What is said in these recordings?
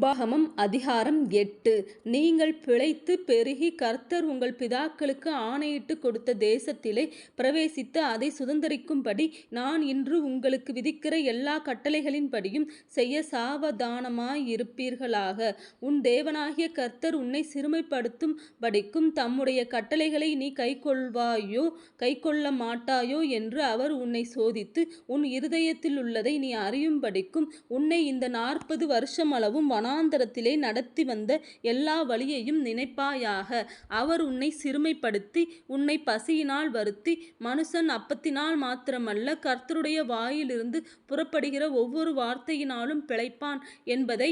உபாகமம் அதிகாரம் எட்டு. நீங்கள் பிழைத்து பெருகி கர்த்தர் உங்கள் பிதாக்களுக்கு ஆணையிட்டு கொடுத்த தேசத்திலே பிரவேசித்து அதை சுதந்தரிக்கும்படி நான் இன்று உங்களுக்கு விதிக்கிற எல்லா கட்டளைகளின்படியும் செய்ய சாவதானமாயிருப்பீர்களாக. உன் தேவனாகிய கர்த்தர் உன்னை சிறுமைப்படுத்தும் படிக்கும் தம்முடைய கட்டளைகளை நீ கைக்கொள்வாயோ கைக்கொள்ள மாட்டாயோ என்று அவர் உன்னை சோதித்து உன் இருதயத்தில் உள்ளதை நீ அறியும்படிக்கும் உன்னை இந்த நாற்பது வருஷமளவும் வனாந்தரத்திலே நடத்தி வந்த எல்லா வழியையும் நினைப்பாயாக. அவர் உன்னை சிறுமைப்படுத்தி உன்னை பசியினால் வருத்தி மனுஷன் அப்பத்தினால் மாத்திரமல்ல கர்த்தருடைய வாயிலிருந்து புறப்படுகிற ஒவ்வொரு வார்த்தையினாலும் பிழைப்பான் என்பதை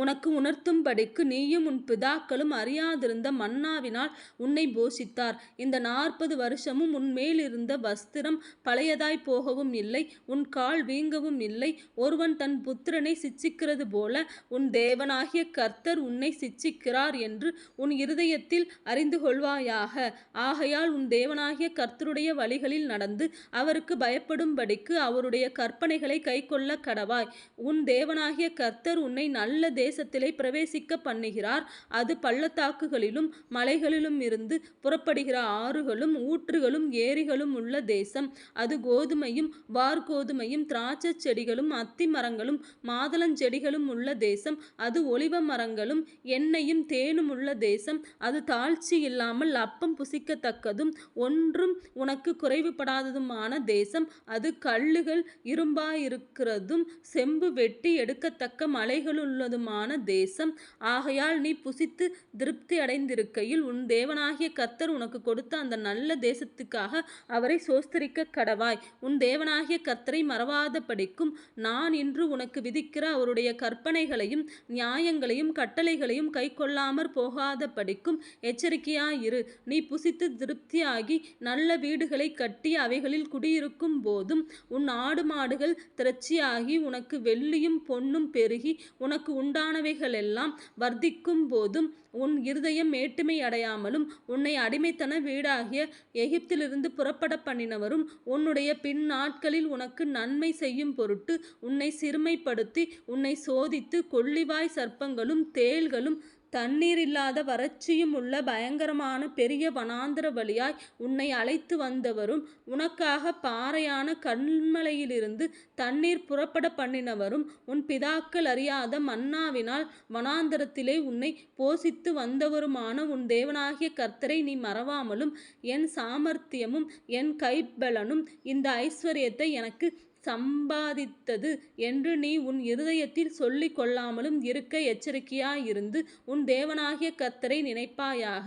உனக்கு உணர்த்தும்படிக்கு நீயும் உன் பிதாக்களும் அறியாதிருந்த மன்னாவினால் உன்னை போஷித்தார். இந்த நாற்பது வருஷமும் உன் மேலிருந்த வஸ்திரம் பழையதாய் போகவும் இல்லை உன் கால் வீங்கவும் இல்லை. ஒருவன் தன் புத்திரனை சிச்சிக்கிறது போல உன் தேவனாகிய கர்த்தர் உன்னை சிச்சிக்கிறார் என்று உன் இருதயத்தில் அறிந்து கொள்வாயாக. ஆகையால் உன் தேவனாகிய கர்த்தருடைய வழிகளில் நடந்து அவருக்கு பயப்படும்படிக்கு அவருடைய கற்பனைகளை கைக்கொள்ள கடவாய். உன் தேவனாகிய கர்த்தர் உன்னை நல்ல தேசத்திலே பிரவேசிக்க பண்ணுகிறார். அது பள்ளத்தாக்குகளிலும் மலைகளிலும் இருந்து புறப்படுகிற ஆறுகளும் ஊற்றுகளும் ஏரிகளும் உள்ள தேசம். அது கோதுமையும் வார்கோதுமையும் திராட்சை செடிகளும் அத்தி மரங்களும் மாதளஞ்செடிகளும் உள்ள தேசம். அது ஒளிவ மரங்களும் எண்ணெயும் தேனும் உள்ள தேசம். அது தாழ்ச்சி இல்லாமல் அப்பம் புசிக்கத்தக்கதும் ஒன்றும் உனக்கு குறைவுபடாததுமான தேசம். அது கல்லுகள் இரும்பாயிருக்கிறதும் செம்பு வெட்டி எடுக்கத்தக்க மலைகளுள்ளதுமான தேசம். ஆகையால் நீ புசித்து திருப்தி அடைந்திருக்கையில் உன் தேவனாகிய கத்தர் உனக்கு கொடுத்த அந்த நல்ல தேசத்துக்காக அவரை சோஸ்தரிக்க கடவாய். உன் தேவனாகிய கத்தரை மறவாத படிக்கும் நான் இன்று உனக்கு விதிக்கிற அவருடைய கற்பனைகளையும் நியாயங்களையும் கட்டளைகளையும் கை கொள்ளாமற் போகாத படிக்கும் எச்சரிக்கையாயிரு. நீ புசித்து திருப்தியாகி நல்ல வீடுகளை கட்டி அவைகளில் குடியிருக்கும் போதும் உன் ஆடு மாடுகள் திரட்சியாகி உனக்கு வெள்ளியும் பொன்னும் பெருகி உனக்கு உண்டானவைகளெல்லாம் வர்த்திக்கும் போதும் உன் இருதயம் மேட்டுமை அடையாமலும் உன்னை அடிமைத்தன வீடாகிய எகிப்திலிருந்து புறப்பட பண்ணினவரும் உன்னுடைய பின் நாட்களில் உனக்கு நன்மை செய்யும் பொருட்டு உன்னை சிறுமைப்படுத்தி உன்னை சோதித்து கொள்ளிவாய் சர்ப்பங்களும் தேள்களும் தண்ணீர் இல்லாத வறட்சியும் உள்ள பயங்கரமான பெரிய வனாந்தர வழியாய் உன்னை அழைத்து வந்தவரும் உனக்காக பாறையான கண்மலையிலிருந்து தண்ணீர் புறப்பட பண்ணினவரும் உன் பிதாக்கள் அறியாத மன்னாவினால் வனாந்தரத்திலே உன்னை போஷித்து வந்தவருமான உன் தேவனாகிய கர்த்தரை நீ மறவாமலும் என் சாமர்த்தியமும் என் கைப்பலனும் இந்த ஐஸ்வர்யத்தை எனக்கு சம்பாதித்தது என்று நீ உன் இருதயத்தில் சொல்லிக் கொள்ளாமலும் இருக்க எச்சரிக்கையாயிருந்து உன் தேவனாகிய கர்த்தரை நினைப்பாயாக.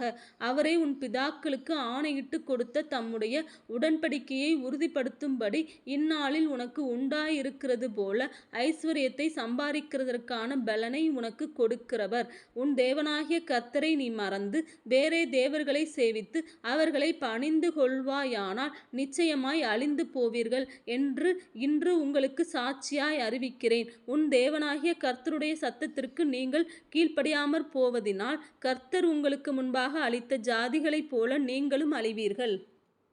அவரை உன் பிதாக்களுக்கு ஆணையிட்டு கொடுத்த தம்முடைய உடன்படிக்கையை உறுதிப்படுத்தும்படி இந்நாளில் உனக்கு உண்டாயிருக்கிறது போல ஐஸ்வர்யத்தை சம்பாதிக்கிறதற்கான பலனை உனக்கு கொடுக்கிறவர். உன் தேவனாகிய கர்த்தரை நீ மறந்து வேறே தேவர்களை சேவித்து அவர்களை பணிந்து கொள்வாயானால் நிச்சயமாய் அழிந்து போவீர்கள் என்று இன்று உங்களுக்கு சாட்சியாய் அறிவிக்கிறேன். உன் தேவனாகிய கர்த்தருடைய சத்தத்திற்கு நீங்கள் கீழ்ப்படியாமற் போவதினால் கர்த்தர் உங்களுக்கு முன்பாக அளித்த ஜாதிகளைப் போல நீங்களும் அழிவீர்கள்.